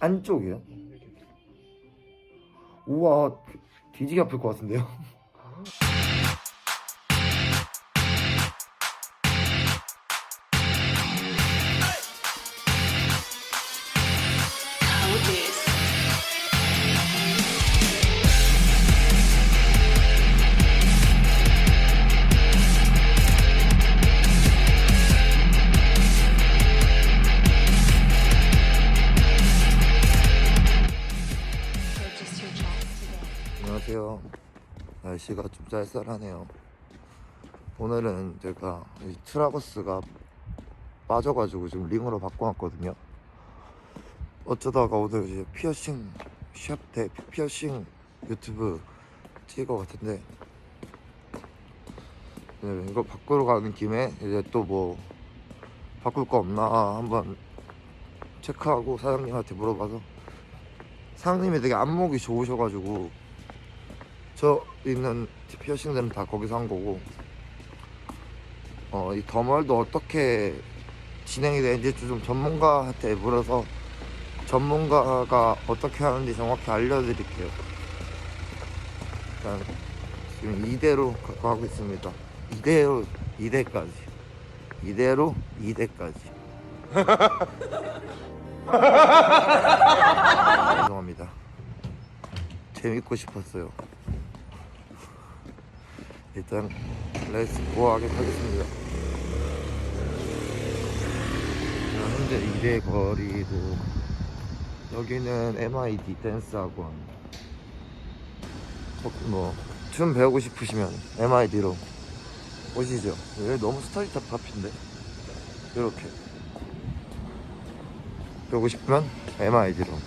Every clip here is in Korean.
안쪽이요? 우와 뒤지게 아플 것 같은데요? 안녕하세요. 날씨가 좀 쌀쌀하네요. 오늘은 제가 이 트라거스가 빠져가지고 지금 링으로 바꿔놨거든요. 어쩌다가 오늘 이제 피어싱 샵대 피어싱 유튜브 찍을 것 같은데 네, 이거 바꾸러 가는 김에 이제 또 뭐 바꿀 거 없나 한번 체크하고 사장님한테 물어봐서 사장님이 되게 안목이 좋으셔가지고 저 있는 피어싱들은 다 거기서 한 거고 어, 이 더멀도 어떻게 진행이 되는지 좀 전문가한테 물어서 전문가가 어떻게 하는지 정확히 알려드릴게요. 일단 지금 이대로 갖고 하고 있습니다. 이대로 2대까지. 이대로 2대까지. 죄송합니다. 재밌고 싶었어요 일단 레츠 고하게 하겠습니다. 자, 현재 2대 거리도 여기는 MID 댄스 학원. 어, 뭐춤 배우고 싶으시면 MID로 오시죠. 여기 너무 스타일탑 앞인데? 이렇게. 배우고 싶으면 MID로.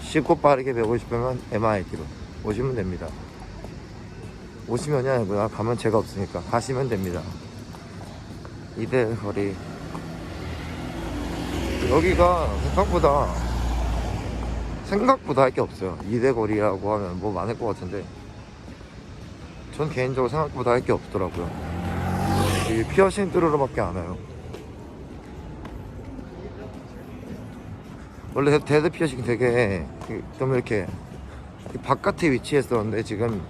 쉽고 빠르게 배우고 싶으면 MID로 오시면 됩니다 오시면이 아니구나 가면 제가 없으니까 가시면 됩니다. 이대 거리. 여기가 생각보다 생각보다 할 게 없어요. 이대 거리라고 하면 뭐 많을 것 같은데. 전 개인적으로 생각보다 할 게 없더라고요. 이 피어싱 뚜루루 밖에 안 와요. 원래 데드 피어싱 되게 좀 이렇게 바깥에 위치했었는데 지금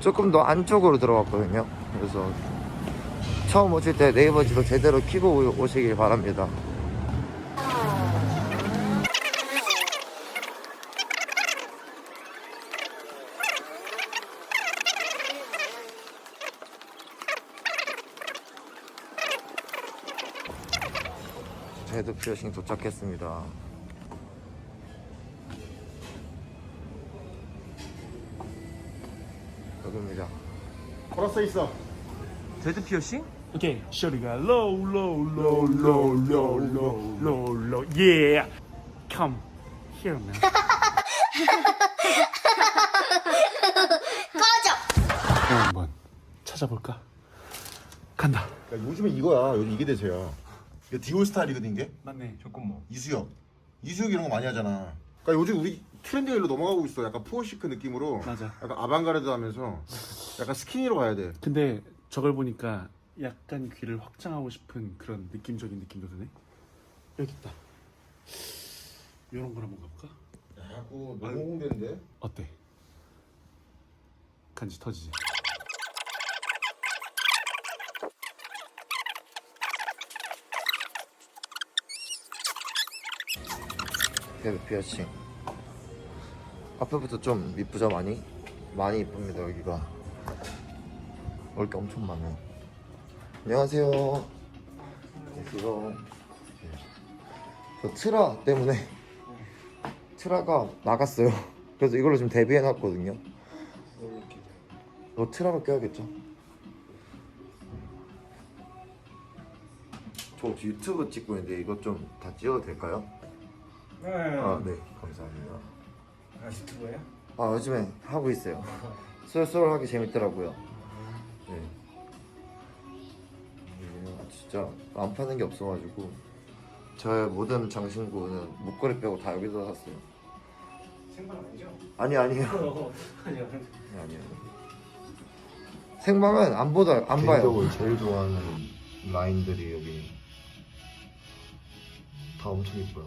조금 더 안쪽으로 들어갔거든요. 그래서 처음 오실 때 네이버 지도 제대로 키고 오- 오시길 바랍니다. 제드 피어싱 도착했습니다. 걸었어 있어. 제드 피어싱? Okay, 쇼리가 low, low, low, low, low, low, low, low. Yeah, come here, man. 꺼져. 한번 찾아볼까? 간다. 야, 요즘에 이거야. 요즘 이게 대세야. 이거 디올 스타일이거든 이게. 맞네. 잠깐만. 이수혁. 이수혁 이런 거 많이 하잖아. 그러니까 요즘 우리 트렌드 일로 넘어가고 있어. 약간 푸어시크 느낌으로. 맞아. 약간 아방가르드 하면서 약간 스키니로 가야 돼. 근데 저걸 보니까 약간 귀를 확장하고 싶은 그런 느낌적인 느낌도 드네. 여기 있다. 이런 걸 한번 가볼까? 야구 너무 홍대인데. 어때? 간지 터지지. 제드 피어싱. 앞에부터 좀 이쁘죠 많이? 많이 이쁩니다 여기가. 올 게 엄청 많아요. 안녕하세요. 안녕하세요. 저 트라 때문에 트라가 나갔어요. 그래서 이걸로 지금 데뷔해 놨거든요. 너 트라로 껴야겠죠? 저 유튜브 찍고 있는데 이거 좀다 찍어도 될까요? 네. 아, 네. 감사합니다. 아, 유튜브예요? 아, 요즘에 하고 있어요. 쏠쏠하게 재밌더라고요. 네. 네, 진짜 안 파는 게 없어가지고 저의 모든 장신구는 목걸이 빼고 다 여기서 샀어요. 생방 아니죠? 아니 아니에요. 아니요. 아니, 아니에요. 생방은 안 보다 안 봐요. 개인적으로 제일 좋아하는 라인들이 여기 다 엄청 이뻐요.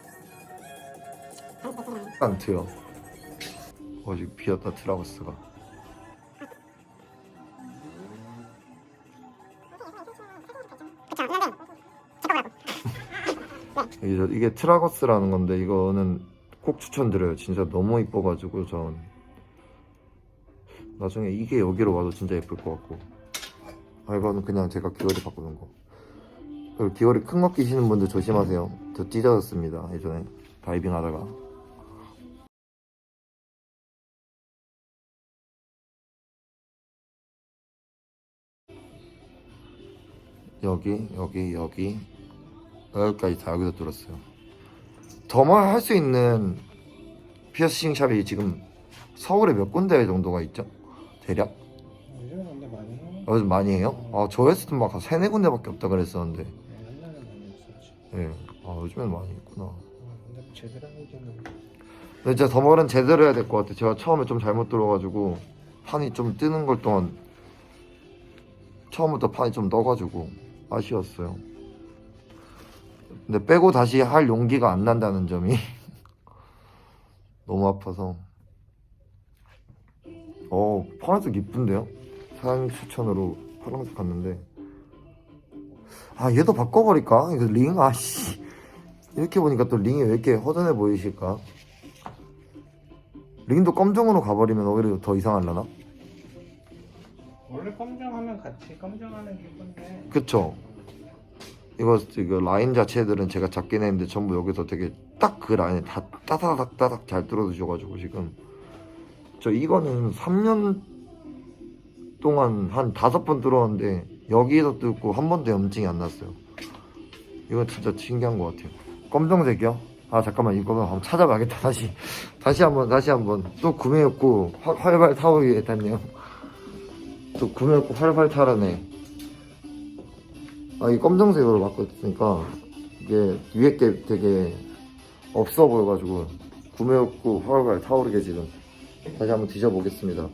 트여 어제 비었다 트라우스가. 이게, 이게 트라거스라는 건데 이거는 꼭 추천드려요. 진짜 너무 이뻐가지고 전. 나중에 이게 여기로 와도 진짜 예쁠 것 같고. 아 이거는 그냥 제가 귀걸이 바꾸는 거. 그리고 귀걸이 큰 거 끼시는 분들 조심하세요. 저 찢어졌습니다 예전에. 다이빙 하다가 여기 여기 여기 여기까지 다 여기서 뚫었어요 더만 할 수 있는 피어싱 샵이 지금 서울에 몇 군데 정도가 있죠? 대략? 요즘 근데 많이 해요. 요즘 많이 해요? 아, 저 했을 때막 세네 군데밖에 없다 그랬었는데 네, 옛날에 많이 했었지. 예. 아, 요즘엔 많이 있구나 어, 근데 제대로 하기에는 근데 진짜 더멀은 제대로 해야 될 것 같아 제가 처음에 좀 잘못 들어가지고 판이 좀 뜨는 걸 동안 처음부터 판이 좀 떠가지고 아쉬웠어요 근데 빼고 다시 할 용기가 안 난다는 점이 너무 아파서 어 파란색 이쁜데요? 사장님 추천으로 파란색 갔는데 아 얘도 바꿔버릴까? 이거 링 아씨 이렇게 보니까 또 링이 왜 이렇게 허전해 보이실까? 링도 검정으로 가버리면 오히려 더 이상하려나? 원래 검정하면 같이 검정하는 게 예쁜데. 그쵸? 이거 이거 라인 자체들은 제가 작긴 했는데 전부 여기서 되게 딱 그 라인에 다 따다닥 따닥 잘 뚫어주셔가지고 지금 저 이거는 3년 동안 한 다섯 번 뚫었는데 여기에서 뚫고 한 번도 염증이 안 났어요. 이거 진짜 신기한 것 같아요. 검정색이요? 아 잠깐만 이거 한번 찾아봐야겠다 다시 다시 한번 다시 한번 또 구매했고 활- 활발 타오게 됐네요. 또 구매했고 활발 타라네. 아, 이 검정색으로 바꿨으니까 이게 위에 게 되게 없어 보여가지고 구매했고 활발 타오르게 지금 다시 한번 뒤져보겠습니다.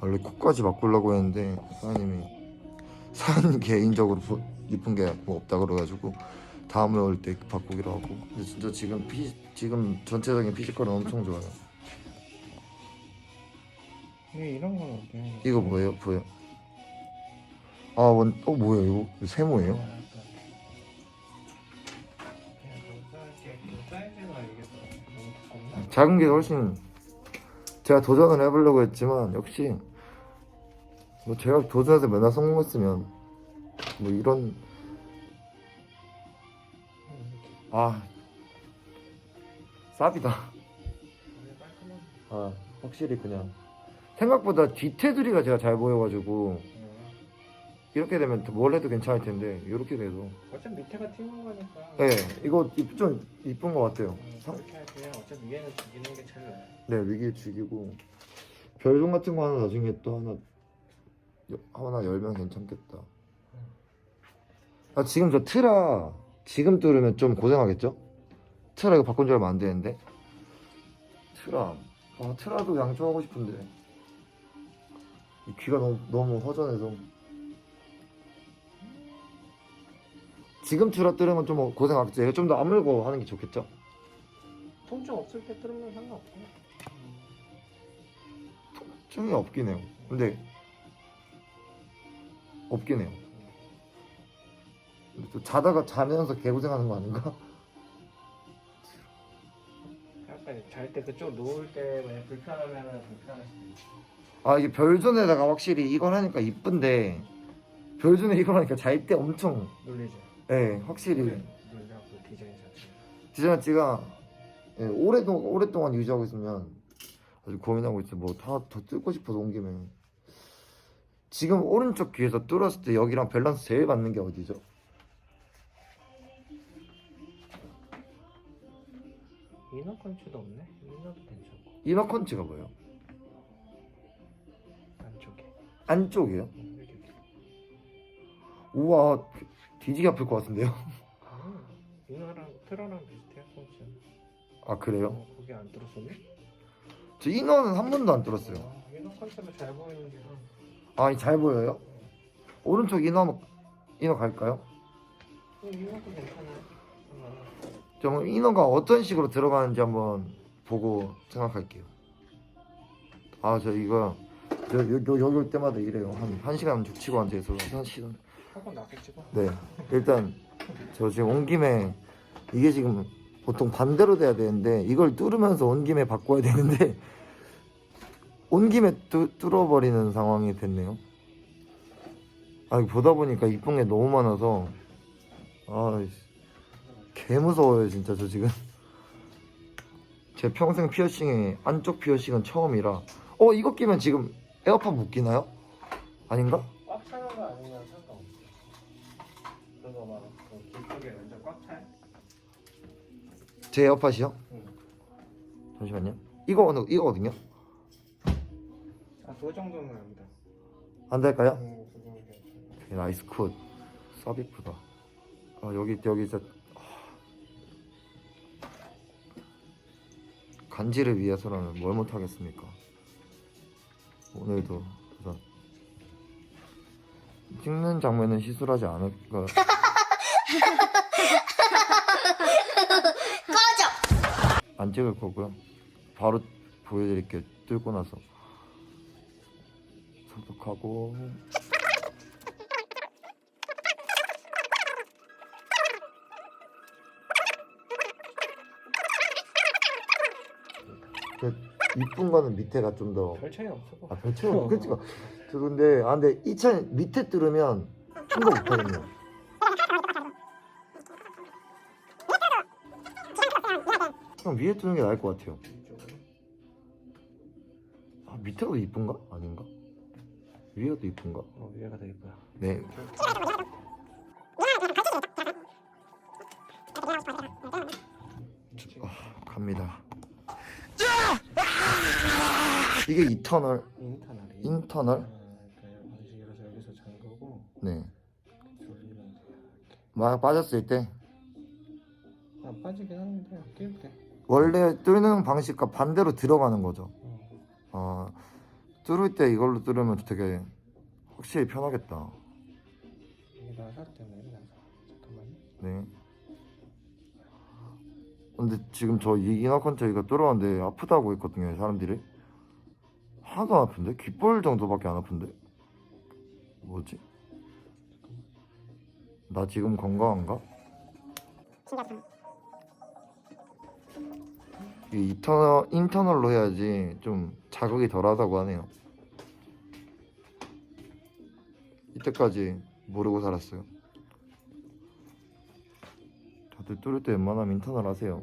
원래 코까지 바꾸려고 했는데 사장님이 사장님 개인적으로 보- 이쁜 게 뭐 없다 그래가지고 다음에 올 때 바꾸기로 하고 근데 진짜 지금 피 지금 전체적인 피지컬은 엄청 좋아요. 근데 이런 건 어때요? 이거 뭐예요? 보여? 아, 원, 어, 뭐야, 이거? 이거 세모예요? 너무 두껍나? 작은 게 훨씬 제가 도전을 해보려고 했지만 역시 뭐 제가 도전해서 맨날 성공했으면 뭐 이런 아 쌉이다 깔끔한. 아 확실히 그냥 생각보다 뒤테두리가 제가 잘 보여가지고 어. 이렇게 되면 뭘 해도 괜찮을 텐데 이렇게 돼도 어차피 밑에가 튀는 거니까. 네 이거 이- 좀 이쁜 것 같아요 음, 상- 그렇게 하세요. 어차피 위에는 죽이는 게 제일 나아요. 네 위기에 죽이고 별종 같은 거 하나 나중에 또 하나 여- 하나 열면 괜찮겠다. 아 지금 저 트라 지금 뚫으면 좀 고생하겠죠? 트라 이거 바꾼 지 얼마 안 되는데 트라 아 트라도 양초하고 싶은데 이 귀가 너무 너무 허전해서 지금 트라 뚫으면 좀 고생하겠죠? 이거 좀더 아물고 하는 게 좋겠죠? 통증 없을 때 뚫으면 상관없고. 통증이 없긴 해요. 근데 없긴 해요. 근데 또 자다가 자면서 개고생하는 거 아닌가? 약간 잘 때 그쪽 누울 때 만약 불편하면은 불편할 수도 있어. 아 이게 별존에다가 확실히 이걸 하니까 이쁜데 별존에 이걸 하니까 잘 때 엄청 놀리죠. 예 확실히 그 디자인 자체. 디자인치가 예, 오래동 오랫동안 유지하고 있으면 아주 고민하고 있어. 뭐다더 뜯고 싶어서 온 김에 지금 오른쪽 귀에서 뚫었을 때 여기랑 밸런스 제일 맞는 게 어디죠? 이너 컨치도 없네. 이너도 괜찮고 이너컨치가 뭐예요? 여기. 우와 뒤지게 아플 것 같은데요? 아, 이너랑 트라랑 비슷해요 컨치는. 아 그래요? 어, 거기 안 들었었네? 저 이너는 한 번도 안 들었어요 아, 이너 컨치도 잘 보이는데. 아니 잘 보여요? 오른쪽 이너 이너 갈까요? 음, 이너도 괜찮아요. 음, 좀 이너가 어떤 식으로 들어가는지 한번 보고 생각할게요. 아 저 이거 저 여, 여, 여기 올 때마다 이래요. 한, 한 시간 쭉 치고 앉아있어. 한 시간. 하고 나서 찍어. 네. 일단 저 지금 온 김에 이게 지금 보통 반대로 돼야 되는데 이걸 뚫으면서 온 김에 바꿔야 되는데 온 김에 뚫, 뚫어버리는 상황이 됐네요. 아 보다 보니까 이쁜 게 너무 많아서 아 개 무서워요 진짜 저 지금 제 평생 피어싱에 안쪽 피어싱은 처음이라 어 이거 끼면 지금 에어팟 묶이나요? 아닌가? 꽉 차는 거 아니면 상관없어. 그거 막그 길쭉에 완전 꽉 차요? 제 에어팟이요? 응. 잠시만요. 이거 어느 이거거든요. 아, 그 정도는 안다. 안 될까요? 음, 그거 괜찮아. 오케이, 나이스 컷. 서비프다. 아 여기 여기 진짜 아. 간지를 위해서라면 뭘 못하겠습니까? 오늘도 도전. 찍는 장면은 시술하지 않을까. 안 찍을 거고요. 바로 보여드릴게요. 뚫고 나서 소독하고. 그 이쁜 거는 밑에가 좀 더. 별 차이 없어. 아, 별처럼 그치 저 근데 아 근데 이차 밑에 뚫으면 충격 못하거든요. 그냥 위에 뚫는 게 나을 것 같아요. 아 밑에가 더 이쁜가? 아닌가? 위가 더 이쁜가? 어, 위에가 더 이뻐요. 네. 아, 갑니다. 이게 이터널. 인터널? 방식이라서 여기서 잠그고 네. 돌리면 돼요. 이렇게. 막 빠졌을 때 아, 빠지긴 하는데 끼울 때. 원래 뚫는 방식과 반대로 들어가는 거죠. 어. 아 뚫을 때 이걸로 뚫으면 되게 확실히 편하겠다. 이게 나사 때문에 나사. 잠깐만요. 네. 근데 지금 저 이 인어컨 저희가 뚫었는데 아프다고 했거든요 사람들이 하나도 안 아픈데 귓볼 정도밖에 안 아픈데 뭐지? 나 지금 건강한가? 이 이터널 인터널로 해야지 좀 자극이 덜하다고 하네요. 이때까지 모르고 살았어요. 다들 뚫을 때 웬만하면 인터널 하세요.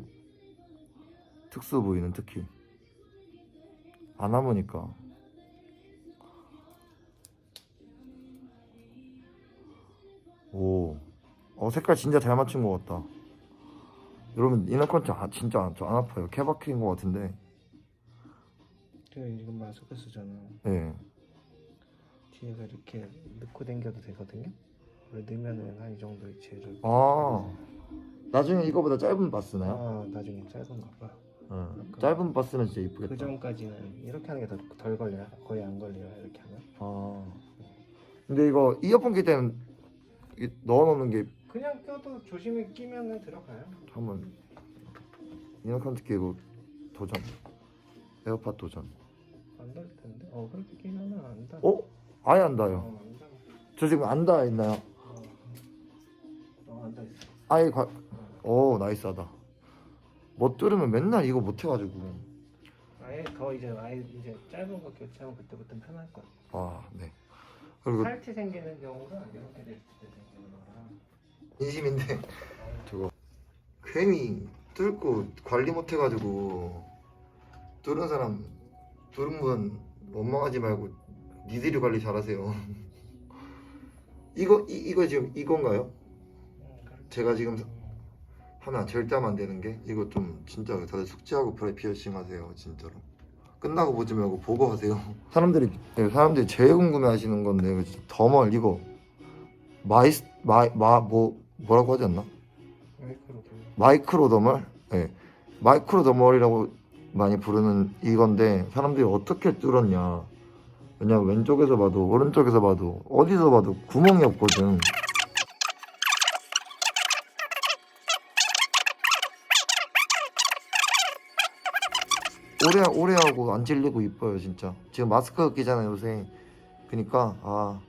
특수 부위는 특히 안 아무니까. 오, 어 색깔 진짜 잘 맞춘 것 같다. 여러분 이너컨트 아, 진짜 저 안 아파요. 케바크인 것 같은데. 제가 지금 마스크 쓰잖아. 예. 뒤에가 이렇게 넣고 당겨도 되거든요. 원래 넣으면은 한 이 정도 위치에를. 아 나중에 이거보다 짧은 바스나요? 아, 나중에 짧은가 봐. 응. 짧은 바스는 진짜 이쁘겠다. 그 전까지는 이렇게 하는 게더덜 걸려요. 거의 안 걸려요. 이렇게 하면. 아. 근데 이거 이어폰 낄 때는 이- 넣어놓는 게 그냥 껴도 조심히 끼면은 들어가요. 한번 이어폰 끼고 도전. 에어팟 도전. 안 닿을 텐데. 어, 그렇게 끼면은 안 닿아. 어? 아예 안 닿아요. 어, 안 닿아. 저 지금 안 닿아 있나요? 어, 어, 안 닿아 있어. 아예 과... 오 나이스하다. 못 들으면 맨날 이거 못 해가지고. 아예 더 이제 아예 이제 짧은 거 교체하면 그때부터 편할 거야. 아 네. 그리고 살티 생기는 경우가 이렇게 됐을 때. 인심인데. 저거 괜히 뚫고 관리 못 해가지고 뚫은 사람 뚫은 분 원망하지 말고 니들이 관리 잘하세요. 이거 이, 이거 지금 이건가요? 제가 지금 하면 절대 안 되는 게 이거 좀 진짜 다들 숙제하고 프라이 피어싱 하세요 진짜로. 끝나고 보지 말고 보고 하세요. 사람들이 네, 사람들이 제일 궁금해 하시는 건데 진짜 더멀 이거 마이스 마마뭐 뭐라고 하지 않나? 마이크로 좀 마이크로 더멀 네. 마이크로 더멀이라고 많이 부르는 이건데 사람들이 어떻게 뚫었냐? 왜냐면 왼쪽에서 봐도 오른쪽에서 봐도 어디서 봐도 구멍이 없거든. 오래 오래 하고 안 질리고 이뻐요 진짜. 지금 마스크 끼잖아요 요새. 그니까 아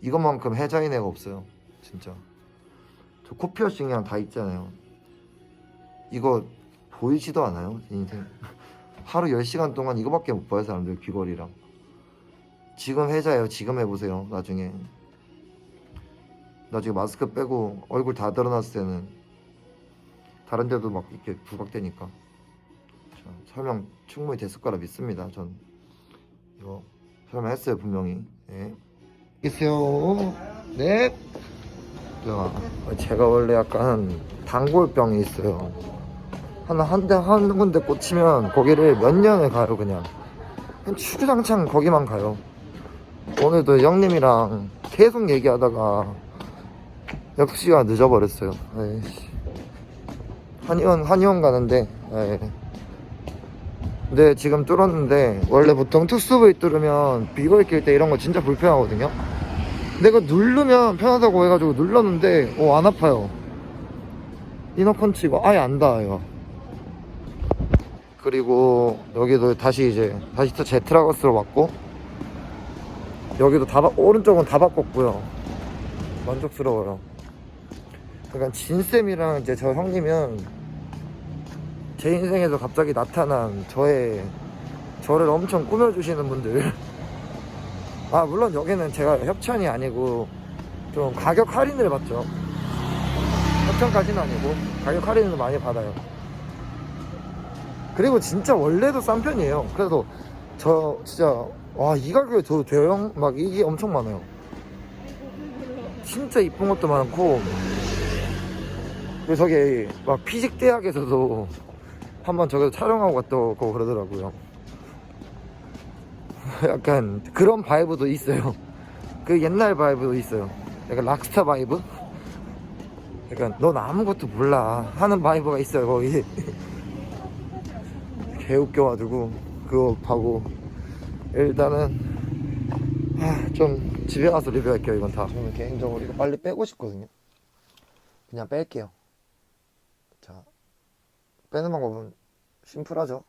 이것만큼 해자인 애가 없어요 진짜 저 코 피어싱이랑 다 있잖아요. 이거 보이지도 않아요 인생. 하루 10시간 동안 이거밖에 못 봐요 사람들 귀걸이랑. 지금 해자예요 지금 해보세요 나중에. 나중에 마스크 빼고 얼굴 다 드러났을 때는 다른 데도 막 이렇게 부각되니까. 자, 설명 충분히 됐을 거라 믿습니다 전. 이거 설명했어요 분명히. 네. 있어요. 네 제가 제가 원래 약간 단골병이 있어요. 하나 한대 한 군데 꽂히면 거기를 몇 년을 가요 그냥. 그냥 주구장창 거기만 가요. 오늘도 형님이랑 계속 얘기하다가 역시가 늦어버렸어요. 에이씨. 한의원 한의원 가는데 에이. 근데 지금 뚫었는데 원래 보통 투스브이 뚫으면 비거리 낄때 이런 거 진짜 불편하거든요 내가 누르면 편하다고 해가지고 눌렀는데 어 안 아파요. 이너컨치가 아예 안 닿아요 그리고 여기도 다시 이제 다시 또 제트라거스로 맞고 여기도 다 바, 오른쪽은 다 바꿨고요. 만족스러워요. 그러니까 진쌤이랑 이제 저 형님은 제 인생에서 갑자기 나타난 저의 저를 엄청 꾸며주시는 분들 아 물론 여기는 제가 협찬이 아니고 좀 가격 할인을 받죠. 협찬까지는 아니고 가격 할인을 많이 받아요. 그리고 진짜 원래도 싼 편이에요. 그래도 저 진짜 와 이 가격에 저 대형 막 이게 엄청 많아요. 진짜 이쁜 것도 많고. 그리고 저기 막 피직 대학에서도 한번 저기서 촬영하고 갔다 오고 그러더라고요 약간 그런 바이브도 있어요. 그 옛날 바이브도 있어요. 약간 락스타 바이브? 약간 넌 아무것도 몰라 하는 바이브가 있어요 거기. 개 웃겨가지고 그거 하고. 일단은 아, 좀 집에 가서 리뷰할게요 이건 다. 저는 개인적으로 이거 빨리 빼고 싶거든요. 그냥 뺄게요. 자 빼는 방법은 심플하죠